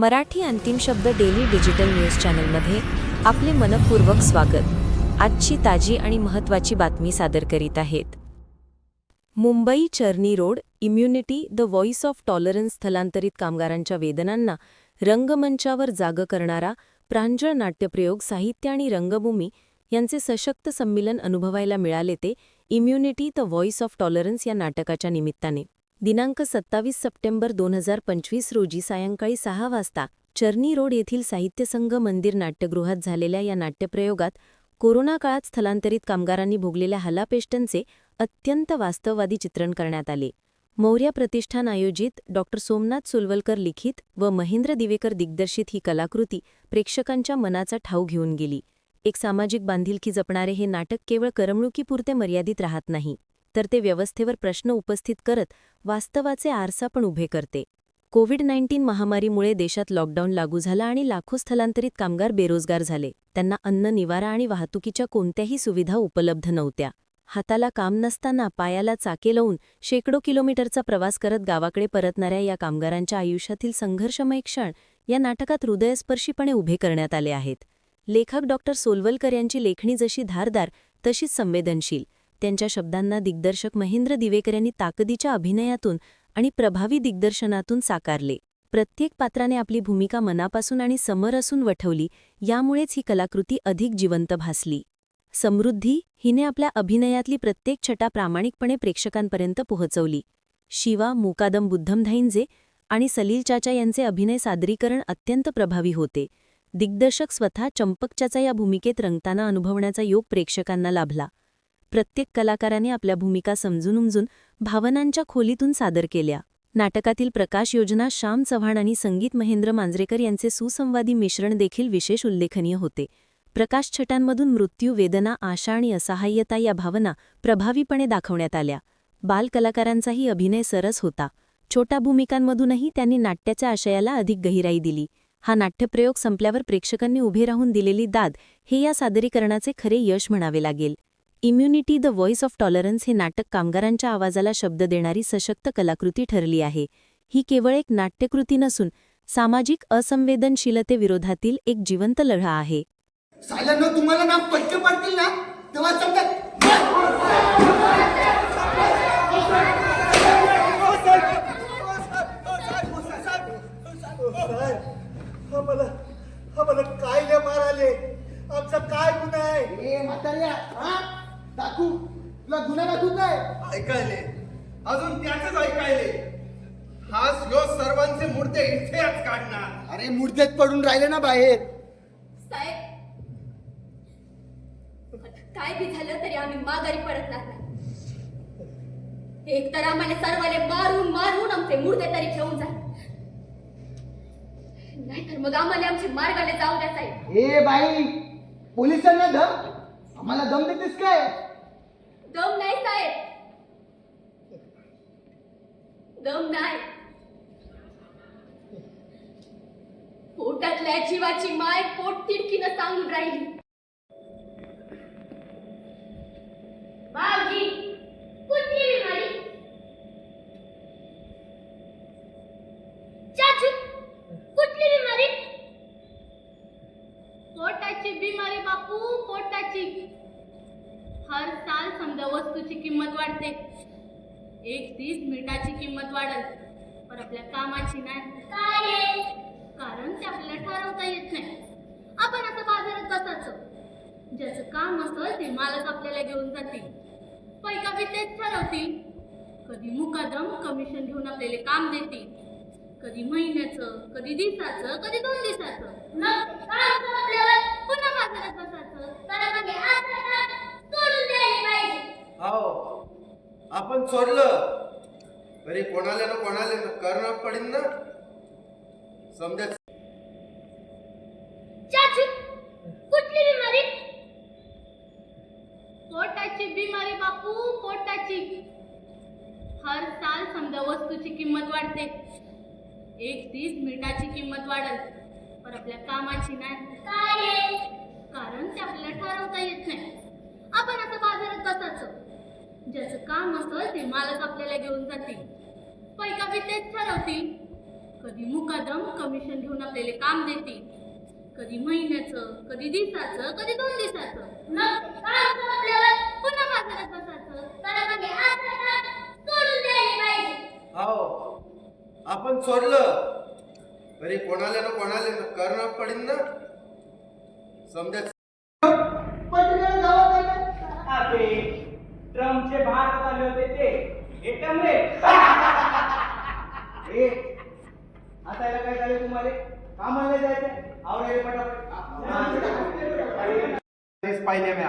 मराठी अंतिम शब्द daily digital news चॅनलमध्ये आपले मनपूर्वक स्वागत. आजची ताजी आणि महत्त्वाची बातमी सादर करीत आहेत. Mumbai Charni road immunity the voice of tolerance स्थलांतरित कामगारांच्या वेदनांना रंगमंचावर जाग करणारा प्रांजळ नाट्यप्रयोग साहित्य आणि रंगभूमी यांचे सशक्त संमेलन अनुभवायला मिळाले ते immunity the voice of tolerance या नाटकाच्या निमित्ताने. दिनांक सत्तावीस सप्टेंबर दोन हजार पंचवीस रोजी सायंकाळी सहा वाजता चर्नी रोड येथील साहित्य संघ मंदिर नाट्यगृहात झालेल्या या नाट्यप्रयोगात कोरोना काळात स्थलांतरित कामगारांनी भोगलेल्या हलापेष्टनचे अत्यंत वास्तववादी चित्रण करण्यात आले. मौर्या प्रतिष्ठान आयोजित डॉ. सोमनाथ सुलवलकर लिखित व महेंद्र दिवेकर दिग्दर्शित ही कलाकृती प्रेक्षकांच्या मनाचा ठाव घेऊन गेली. एक सामाजिक बांधिलकी जपणारे हे नाटक केवळ करमणुकीपुरते मर्यादित राहत नाही. तर ते व्यवस्थेवर प्रश्न उपस्थित करत वास्तवाचे आरसा पण उभे करते. कोविड नाईन्टीन महामारीमुळे देशात लॉकडाऊन लागू झाला आणि लाखो स्थलांतरित कामगार बेरोजगार झाले. त्यांना अन्न निवारा आणि वाहतुकीच्या कोणत्याही सुविधा उपलब्ध नव्हत्या. हाताला काम नसताना पायाला चाके लावून शेकडो किलोमीटरचा प्रवास करत गावाकडे परतणाऱ्या या कामगारांच्या आयुष्यातील संघर्षमय क्षण या नाटकात हृदयस्पर्शीपणे उभे करण्यात आले आहेत. लेखक डॉक्टर सोलवलकर यांची लेखणी जशी धारदार तशीच संवेदनशील. त्यांच्या शब्दांना दिग्दर्शक महेंद्र दिवेकर यांनी ताकदीच्या अभिनयातून आणि प्रभावी दिग्दर्शनातून साकारले. प्रत्येक पात्राने आपली भूमिका मनापासून आणि समर असून वठवली यामुळेच ही कलाकृती अधिक जिवंत भासली. समृद्धी हिने आपल्या अभिनयातली प्रत्येक छटा प्रामाणिकपणे प्रेक्षकांपर्यंत पोहोचवली. शिवा मुकादम बुद्धमधाईंजे आणि सलील चाचा यांचे अभिनय सादरीकरण अत्यंत प्रभावी होते. दिग्दर्शक स्वतः चंपकच्याचा या भूमिकेत रंगताना अनुभवण्याचा योग प्रेक्षकांना लाभला. प्रत्येक कलाकाराने आपल्या भूमिका समजून उमजून भावनांच्या खोलीतून सादर केल्या. नाटकातील प्रकाश योजना श्याम चव्हाण आणि संगीत महेंद्र मांजरेकर यांचे सुसंवादी मिश्रण देखील विशेष उल्लेखनीय होते. प्रकाश छटांमधून मृत्यू वेदना आशा आणि असहाय्यता या भावना प्रभावीपणे दाखवण्यात आल्या. बालकलाकारांचाही अभिनय सरस होता. छोट्या भूमिकांमधूनही त्यांनी नाट्याच्या आशयाला अधिक गहिराई दिली. हा नाट्यप्रयोग संपल्यावर प्रेक्षकांनी उभे राहून दिलेली दाद हे या सादरीकरणाचे खरे यश म्हणावे लागेल. Immunity the voice of tolerance हे नाटक कामगारांच्या आवाजाला शब्द देणारी सशक्त कलाकृती ठरली आहे. ही केवळ एक नाट्यकृती नसून सामाजिक असंवेदनशीलतेविरोधातील एक जिवंत लढा आहे. साल्यांना तुम्हाला ना पट्टे पडतील ना? तेव्हा समजा आम्हाला आम्हाला काय लय मार आले आमचा काय गुन्हा आहे? ए म्हाताऱ्या हा? दाखवू? तुला गुन्हा दाखवू काय? ऐकायले. अजून त्याच ऐकायले. हाच ह्यो सर्वांचे मूर्ते इथेच काढणार. अरे मूर्त्यात पडून राहिले ना बाहेर. साहेब काय बी झालं तरी आम्ही माघारी पडतणार नाही. एक तर आम्हाला सर्वाले मारून मारून आमचे मुर्दे तरी ठेवून जा. नाहीतर मग आम्हाला आमचे मार्गाने जाऊ द्या साहेब. ए बाई पोलिसांना दम? आम्हाला दम देतेस काय? दम नाही साहेब दम नाही पोटातल्या जीवाची माय पोट तिडकीनं सांगून राहिली बावजी कुठली बिमारी चाचू कुठली बिमारी पोटाची बिमारी बापू पोटाची हर साल समजा वस्तूची किंमत वाढते. एक तीस मिनिटाची किंमत वाढल पण आपल्या कामाची नाही. काय कारण ते आपल्याला ठरवता येत नाही. आपण आता बाजारात बसायचं. ज्याचं काम असेल ते मालक आपल्याला घेऊन जातील. पैका बी तेच ठरवतील. कधी मुकादम कमिशन घेऊन आपल्याला काम देतील. कधी महिन्याचं कधी दिवसाचं कधी दोन दिवसाचं मग काय होतं आपल्याला पुन्हा बाजारात बसायचं तर मग हे असं काम सोडून द्यायला पाहिजे हो आपण सोडलं. तरी कोणाला ना कोणाला ना करणं पडेल ना. समजा. चाचू कुठली बिमारी? पोटाची बिमारी बापू पोटाची. हर साल समजा वस्तूची किंमत वाढते. एक तीस मिनिटाची किंमत वाढल पण आपल्या कामाची नाही. काय? कारण ते आपल्याला ठरवता येत नाही. आपण आता बाजारात बसायचं. ज्याचं काम असेल ते मालक आपल्याला घेऊन जातील पैका बी तेच ठरवतील कधी मुकादम कमिशन घेऊन आपल्याला काम देते. कधी महिन्याचं कधी दिवसाचं कधी दोन दिवसाचं. मग काम संपल्यावर पुन्हा बाजारात बसायचं. हे असं काम सोडून द्यायला पाहिजे. हो आपण सोडलं. तरी कोणाला ना कोणाला ना करणं पडीन ना. समजा. अबे. ट्रम्पचे भारत आले होते ते. ट्रम्प रे ए, आता याला काय झालं तुम्हाला? कामाला जायचं आवडेल पटापट. पाहिले म्या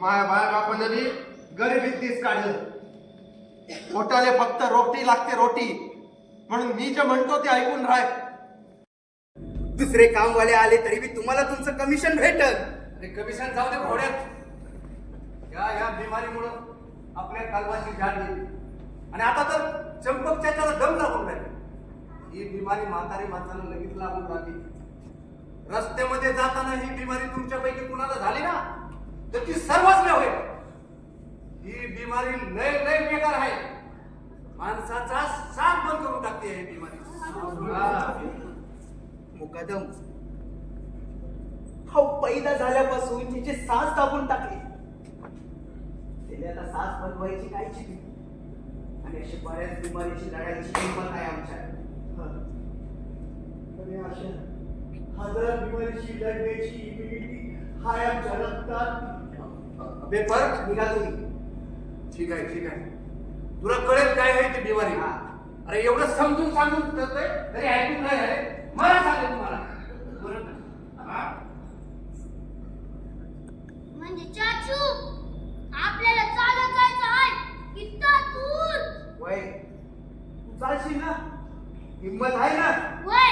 माया. बाया बापानं बी गरिबीत दिस काढलं. पोटाले फक्त रोटी लागते रोटी. म्हणून मी जे म्हणतो ते ऐकून राह. दुसरे कामवाले आले तरी बी तुम्हाला तुमचं कमिशन भेटल. आणि कमिशन जाऊ दे घोड्यात. या या बिमारीमुळं आपल्या कालवाची झाड गेली. आणि आता तर चंपकच्या त्याला दम लागून राहिले. ही बिमारी म्हातारी माणसाला लगेच लागून राहते रस्त्यामध्ये जाताना ही बिमारी तुमच्यापैकी कुणाला झाली ना? तर ती सर्वच होईल ही बिमारी लय लय बेकार आहे. माणसाचा साथ बंद करून टाकते ही बिमारी. मुकादम. हा पैदा झाल्यापासून तिचे सास दाबून टाकली. तिने आता सास बनवायची काय चिकली आणि अशी बऱ्याच बिमारीची लढायची हिंमत आहे आमच्या. अशा हजार बिमारीची लढण्याची इम्युनिटी हाय आमच्या रक्तात. पेपर निघा तुम्ही ठीक आहे ठीक आहे. तुला कळेल काय आहे ती बिमारी. हा. अरे एवढं समजून सांगून तरी आहे चालशील ना हिंमत आहे ना वय